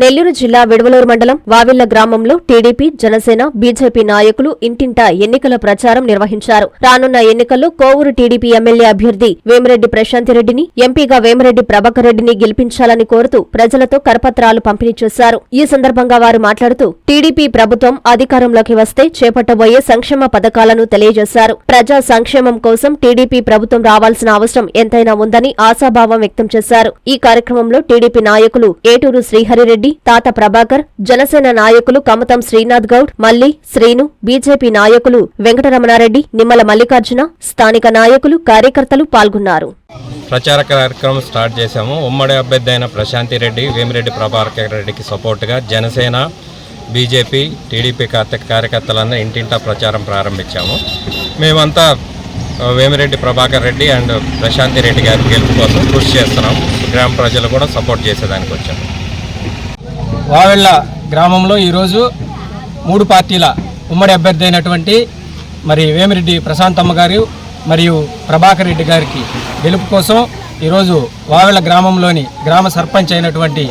నెల్లూరు జిల్లా విడవలూరు మండలం వావిళ్ళ గ్రామంలో టీడీపీ జనసేన బీజేపీ నాయకులు ఇంటింటా ఎన్నికల ప్రచారం నిర్వహించారు. రానున్న ఎన్నికల్లో కోవూరు టీడీపీ ఎమ్మెల్యే అభ్యర్థి వేమిరెడ్డి ప్రశాంతిరెడ్డిని ఎంపీగా వేమిరెడ్డి ప్రభాకర్ రెడ్డిని గెలిపించాలని కోరుతూ ప్రజలతో కరపత్రాలు పంపిణీ చేశారు. ఈ సందర్భంగా వారు మాట్లాడుతూ టీడీపీ ప్రభుత్వం అధికారంలోకి వస్తే చేపట్టబోయే సంక్షేమ పథకాలను తెలియజేశారు. ప్రజా సంక్షేమం కోసం టీడీపీ ప్రభుత్వం రావాల్సిన అవసరం ఎంతైనా ఉందని ఆశాభావం వ్యక్తం చేశారు. ఈ కార్యక్రమంలో టీడీపీ నాయకులు ఏటూరు శ్రీహరిరెడ్డి రెడ్డి తాత ప్రభాకర్ జనసేన నాయకులు కమతం శ్రీనాథ్ గౌడ్ మల్లి శ్రీను బీజేపీ నాయకులు వెంకటరమణారెడ్డి నిమ్మల మల్లికార్జున స్థానిక నాయకులు కార్యకర్తలు పాల్గొన్నారు. ప్రచార కార్యక్రమం స్టార్ట్ చేశాము. ఉమ్మడి అభ్యర్థి అయిన ప్రశాంతి రెడ్డి వేమిరెడ్డి ప్రభాకర్ రెడ్డికి సపోర్ట్గా జనసేన బీజేపీ టీడీపీ కార్త- కార్యకర్తలందరూ ఇంటింటా ప్రచారం ప్రారంభించాము. మేమంతా వేమిరెడ్డి ప్రభాకర్ రెడ్డి అండ్ ప్రశాంతి రెడ్డి గారి గెలుపు కోసం కృషి చేస్తున్నాం. గ్రామ ప్రజలు కూడా సపోర్ట్ చేసేదానికి వచ్చాము. వావెళ్ళ గ్రామంలో ఈరోజు మూడు పార్టీల ఉమ్మడి అభ్యర్థి అయినటువంటి మరి వేమిరెడ్డి ప్రశాంతమ్మ గారు మరియు ప్రభాకర్ రెడ్డి గారికి గెలుపు కోసం ఈరోజు వావెళ్ళ గ్రామంలోని గ్రామ సర్పంచ్ అయినటువంటి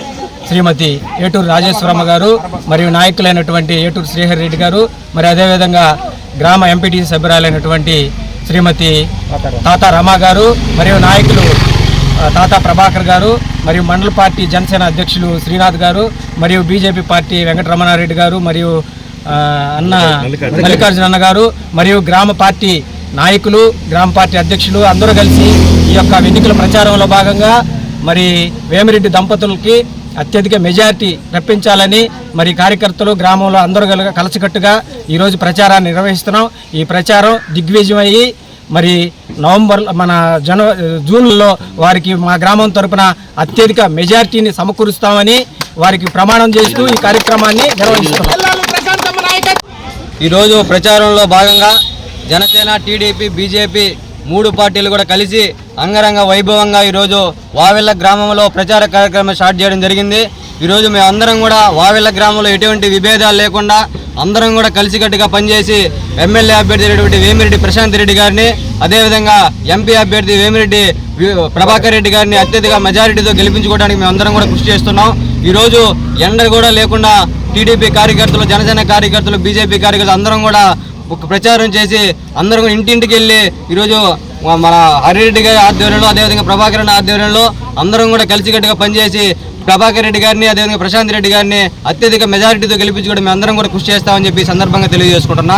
శ్రీమతి ఏటూరు రాజేశ్వరమ్మ గారు మరియు నాయకులైనటువంటి ఏటూరు శ్రీహరి రెడ్డి గారు మరి అదేవిధంగా గ్రామ ఎంపీటీసీ సభ్యురాలైనటువంటి శ్రీమతి తాత రమా గారు మరియు నాయకులు తాతా ప్రభాకర్ గారు మరియు మండల పార్టీ జనసేన అధ్యక్షులు శ్రీనాథ్ గారు మరియు బీజేపీ పార్టీ వెంకటరమణారెడ్డి గారు మరియు అన్న మల్లికార్జున. అన్న గారు మరియు గ్రామ పార్టీ నాయకులు గ్రామ పార్టీ అధ్యక్షులు అందరూ కలిసి ఈ యొక్క ఎన్నికల ప్రచారంలో భాగంగా మరి వేమిరెడ్డి దంపతులకి అత్యధిక మెజారిటీ రప్పించాలని మరి కార్యకర్తలు గ్రామంలో అందరూ కల- కలిసికట్టుగా ఈరోజు ప్రచారాన్ని నిర్వహిస్తున్నాం. ఈ ప్రచారం దిగ్విజయం అయ్యి మరి నవంబర్ మన జన జూన్లో వారికి మా గ్రామం తరపున అత్యధిక మెజారిటీని సమకూరుస్తామని వారికి ప్రమాణం చేస్తూ ఈ కార్యక్రమాన్ని నిర్వహిస్తున్నాం. ఈరోజు ప్రచారంలో భాగంగా జనసేన టీడీపీ బీజేపీ మూడు పార్టీలు కూడా కలిసి అంగరంగ వైభవంగా ఈరోజు వావెల్ల గ్రామంలో ప్రచార కార్యక్రమం స్టార్ట్ చేయడం జరిగింది. ఈరోజు మేము అందరం కూడా వావెల్ల గ్రామంలో ఎటువంటి విభేదాలు లేకుండా అందరం కూడా కలిసికట్టుగా పనిచేసి ఎమ్మెల్యే అభ్యర్థి అయినటువంటి వేమిరెడ్డి ప్రశాంత్ రెడ్డి గారిని అదేవిధంగా ఎంపీ అభ్యర్థి వేమిరెడ్డి ప్రభాకర్ రెడ్డి గారిని అత్యధిక మెజారిటీతో గెలిపించుకోవడానికి మేము అందరం కూడా కృషి చేస్తున్నాం. ఈరోజు ఎండ కూడా లేకుండా టీడీపీ కార్యకర్తలు జనసేన కార్యకర్తలు బీజేపీ కార్యకర్తలు అందరం కూడా ఒక ప్రచారం చేసి అందరం కూడా ఇంటింటికి వెళ్ళి ఈరోజు మన హరిరెడ్డి గారి ఆధ్వర్యంలో అదేవిధంగా ప్రభాకర్ రెడ్డి ఆధ్వర్యంలో అందరం కూడా కలిసికట్టుగా పనిచేసి ప్రభాకర్ రెడ్డి గారిని అదేవిధంగా ప్రశాంత్ రెడ్డి గారిని అత్యధిక మెజారిటీతో గెలిపించుకోవడం మేము అందరం కూడా కృషి చేస్తామని చెప్పి సందర్భంగా తెలియజేసుకుంటున్నా.